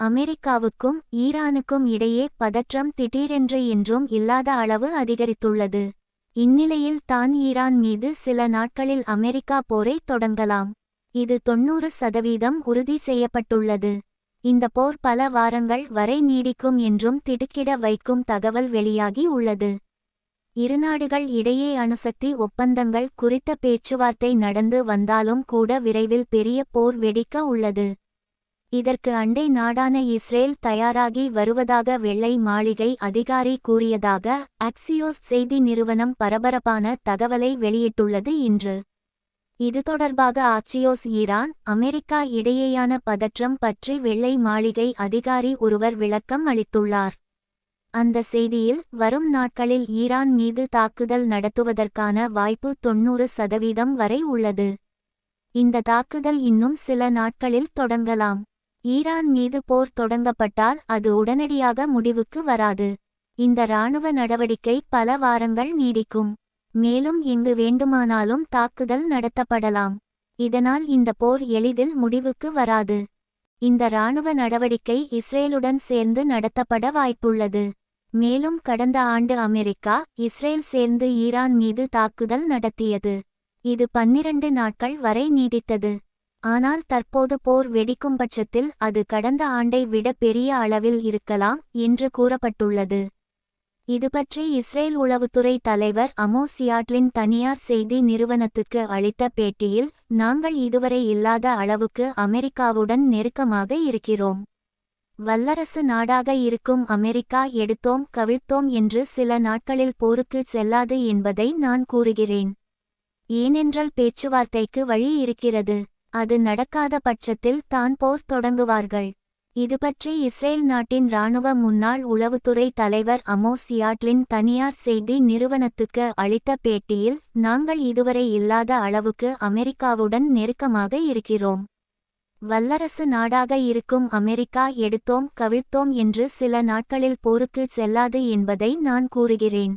அமெரிக்காவுக்கும் ஈரானுக்கும் இடையே பதற்றம் திடீரென்று என்றும் இல்லாத அளவு அதிகரித்துள்ளது. இந்நிலையில் தான் ஈரான் மீது சில நாட்களில் அமெரிக்கா போரை தொடங்கலாம். இது தொன்னூறு சதவீதம் உறுதி செய்யப்பட்டுள்ளது. இந்த போர் பல வாரங்கள் வரை நீடிக்கும் என்றும் திடுக்கிட வைக்கும் தகவல் வெளியாகி உள்ளது. இருநாடுகள் இடையே அணுசக்தி ஒப்பந்தங்கள் குறித்த பேச்சுவார்த்தை நடந்து வந்தாலும் கூட விரைவில் பெரிய போர் வெடிக்க உள்ளது. இதற்கு அண்டை நாடான இஸ்ரேல் தயாராகி வருவதாக வெள்ளை மாளிகை அதிகாரி கூறியதாக அக்சியோஸ் செய்தி நிறுவனம் பரபரப்பான தகவலை வெளியிட்டுள்ளது இன்று. இது தொடர்பாக ஆக்சியோஸ் ஈரான் அமெரிக்கா இடையேயான பதற்றம் பற்றி வெள்ளை மாளிகை அதிகாரி ஒருவர் விளக்கம் அளித்துள்ளார். அந்த செய்தியில் வரும் நாட்களில் ஈரான் மீது தாக்குதல் நடத்துவதற்கான வாய்ப்பு தொன்னூறு சதவீதம் வரை உள்ளது. இந்த தாக்குதல் இன்னும் சில நாட்களில் தொடங்கலாம். ஈரான் மீது போர் தொடங்கப்பட்டால் அது உடனடியாக முடிவுக்கு வராது. இந்த இராணுவ நடவடிக்கை பல வாரங்கள் நீடிக்கும். மேலும் எங்கு வேண்டுமானாலும் தாக்குதல் நடத்தப்படலாம். இதனால் இந்த போர் எளிதில் முடிவுக்கு வராது. இந்த இராணுவ நடவடிக்கை இஸ்ரேலுடன் சேர்ந்து நடத்தப்பட வாய்ப்புள்ளது. மேலும் கடந்த ஆண்டு அமெரிக்கா இஸ்ரேல் சேர்ந்து ஈரான் மீது தாக்குதல் நடத்தியது. இது பன்னிரண்டு நாட்கள் வரை நீடித்தது. ஆனால் தற்போது போர் வெடிக்கும் பட்சத்தில் அது கடந்த ஆண்டை விட பெரிய அளவில் இருக்கலாம் என்று கூறப்பட்டுள்ளது. இதுபற்றி இஸ்ரேல் உளவுத்துறை தலைவர் அமோ சியாட்லின் தனியார் செய்தி நிறுவனத்துக்கு அளித்த பேட்டியில் நாங்கள் இதுவரை இல்லாத அளவுக்கு அமெரிக்காவுடன் நெருக்கமாக இருக்கிறோம். வல்லரசு நாடாக இருக்கும் அமெரிக்கா எடுத்தோம் கவிழ்த்தோம் என்று சில நாட்களில் போருக்கு செல்லாது என்பதை நான் கூறுகிறேன். ஏனென்றால் பேச்சுவார்த்தைக்கு வழி இருக்கிறது. அது நடக்காத பட்சத்தில் தான் போர் தொடங்குவார்கள். இதுபற்றி இஸ்ரேல் நாட்டின் இராணுவ முன்னாள் உளவுத்துறை தலைவர் அமோ சியாட்லின் தனியார் செய்தி நிறுவனத்துக்கு அளித்த பேட்டியில் நாங்கள் இதுவரை இல்லாத அளவுக்கு அமெரிக்காவுடன் நெருக்கமாக இருக்கிறோம். வல்லரசு நாடாக இருக்கும் அமெரிக்கா எடுத்தோம் கவிழ்த்தோம் என்று சில நாட்களில் போருக்கு செல்லாது என்பதை நான் கூறுகிறேன்.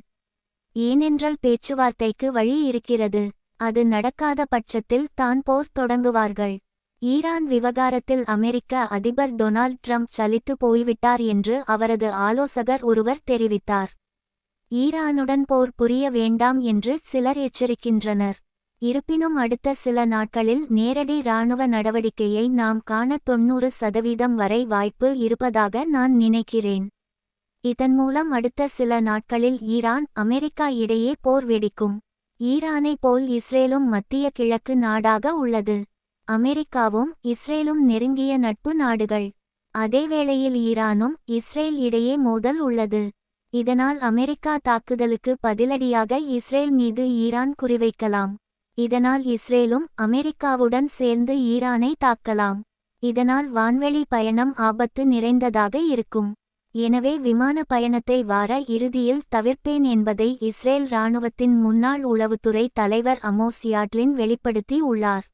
ஏனென்றால் பேச்சுவார்த்தைக்கு வழி இருக்கிறது. அது நடக்காத பட்சத்தில் தான் போர் தொடங்குவார்கள். ஈரான் விவகாரத்தில் அமெரிக்க அதிபர் டொனால்ட் ட்ரம்ப் சலித்து போய்விட்டார் என்று அவரது ஆலோசகர் ஒருவர் தெரிவித்தார். ஈரானுடன் போர் புரிய வேண்டாம் என்று சிலர் எச்சரிக்கின்றனர். இருப்பினும் அடுத்த சில நாட்களில் நேரடி இராணுவ நடவடிக்கையை நாம் காண தொன்னூறு சதவீதம் வரை வாய்ப்பு இருப்பதாக நான் நினைக்கிறேன். இதன் மூலம் அடுத்த சில நாட்களில் ஈரான் அமெரிக்கா இடையே போர் வெடிக்கும். ஈரானை போல் இஸ்ரேலும் மத்திய கிழக்கு நாடாக உள்ளது. அமெரிக்காவும் இஸ்ரேலும் நெருங்கிய நட்பு நாடுகள். அதேவேளையில் ஈரானும் இஸ்ரேல் இடையே மோதல் உள்ளது. இதனால் அமெரிக்கா தாக்குதலுக்கு பதிலடியாக இஸ்ரேல் மீது ஈரான் குறிவைக்கலாம். இதனால் இஸ்ரேலும் அமெரிக்காவுடன் சேர்ந்து ஈரானை தாக்கலாம். இதனால் வான்வெளி பயணம் ஆபத்து நிறைந்ததாக இருக்கும். எனவே விமான பயணத்தை வார இறுதியில் தவிர்ப்பேன் என்பதை இஸ்ரேல் இராணுவத்தின் முன்னாள் உளவுத்துறை தலைவர் அமோஸ் யாட்லின் வெளிப்படுத்தி உள்ளார்.